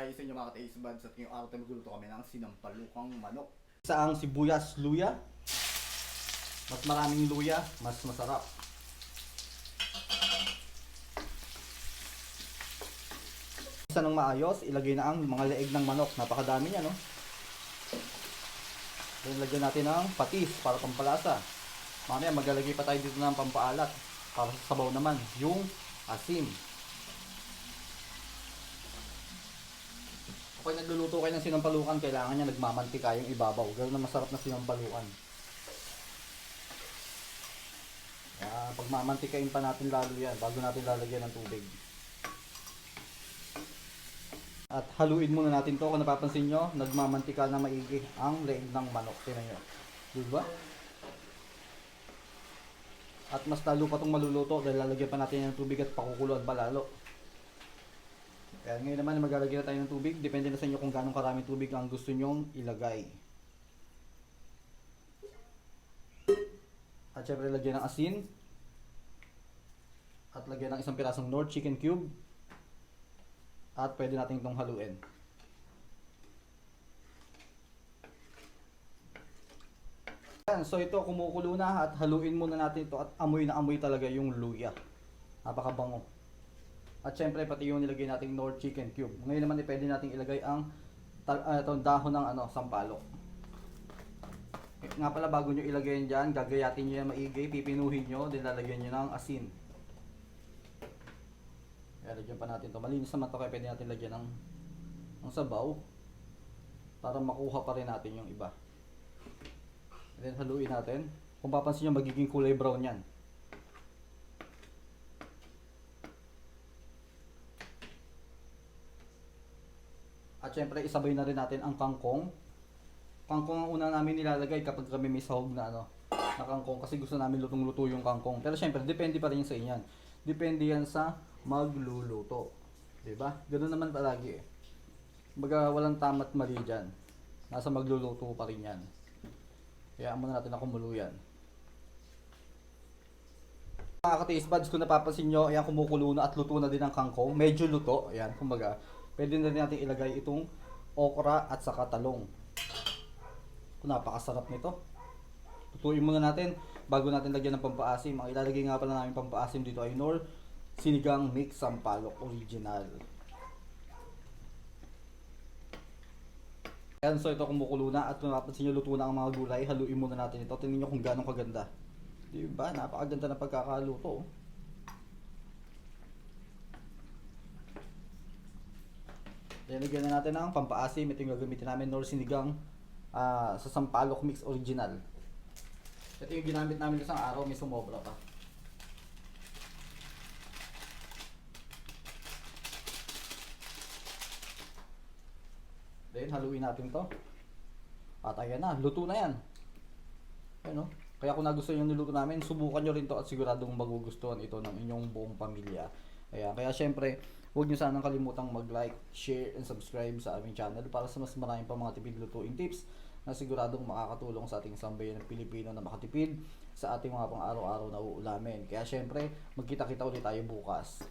Hi sa inyo mga ka-taste buds at ngayong araw tayo magluluto kami ng sinampalukang manok. Sa ang sibuyas luya. Mas maraming luya, mas masarap. Isa ng maayos, ilagay na ang mga leeg ng manok. Napakadami niya, no? Then lagyan natin ng patis para pampalasa. Mamaya maglalagay pa tayo dito ng pampaalat para sa sabaw naman, yung asim. Kapag nagluluto kayo ng sinampalukan, kailangan niya nagmamantika yung ibabaw. Ganoon na masarap na sinampalukan. Kaya pag mamantikain pa natin lalo yan, bago natin lalagyan ng tubig. At haluin muna natin to kung napapansin nyo, nagmamantika na maigi ang leeg ng manok. Tingnan nyo. Diba? At mas lalo pa itong maluluto dahil lalagyan pa natin ng tubig at pakukuluan pa lalo. Kaya ngayon naman maglalagay na tayo ng tubig. Depende na sa inyo kung gaano karaming tubig ang gusto nyong ilagay. At syempre lagyan ng asin. At lagyan ng isang pirasong North Chicken Cube. At pwede natin itong haluin. So ito kumukulo na at haluin muna natin ito at amoy na amoy talaga yung luya. Napakabango. At syempre pati yung nilagay nating North Chicken Cube. Ngayon naman eh, pwede nating ilagay ang itong dahon ng ano, sampalok. Eh, nga pala bago nyo ilagay yan dyan, gagayatin nyo yan maigi, pipinuhin nyo, then lalagyan nyo ng asin. Kaya lagyan pa natin to. Malinis naman to kaya pwede natin lagyan ng, ng sabaw para makuha pa rin natin yung iba. And then haluin natin. Kung papansin nyo, magiging kulay brown yan. At syempre, isabay na rin natin ang kangkong. Kangkong ang una namin nilalagay kapag kami may sahog na ano, na kangkong kasi gusto namin lutong-luto yung kangkong. Pero syempre, depende pa rin sa inyan. Depende yan sa magluluto. 'Di ba? Ganoon naman palagi eh. Baga walang tama't mali dyan. Nasa magluluto pa rin yan. Kaya muna natin na kumulo yan. Mga ka-taste buds, kung napapansin nyo, ayan kumukulo na at luto na din ang kangkong. Medyo luto, ayan, kumbaga. Pwede na rin natin ilagay itong okra at saka talong. Napakasarap nito. Tutuin muna natin bago natin lagyan ng pampaasim. Ang ilalagay nga pala namin pampaasim dito ay Nor Sinigang Mix Sampalok Original. Ayan, so ito kumukulo na at kung napapansin nyo luto na ang mga gulay, haluin muna natin ito. Tingnan nyo kung gaano kaganda. Di ba? Napakaganda ng pagkakaluto. oh. Lalagyan na natin ng pampaasim. Ito yung gagamitin namin, Nor Sinigang ah, sa Sampalok Mix Original. Ito yung ginamit namin isang araw, may sumobra pa. Then, haluin natin to. At ayan na, luto na yan. Ayan o. Kaya kung nagustuhan yung niluto namin, subukan nyo rin to at siguradong magugustuhan ito ng inyong buong pamilya. Kaya, kaya syempre, huwag nyo sanang kalimutang mag-like, share, and subscribe sa aming channel para sa mas maraming pa mga tipid lutuin tips na siguradong makakatulong sa ating sambayan ng Pilipino na makatipid sa ating mga pang araw-araw na uulamin. Kaya syempre, magkita-kita ulit tayo bukas.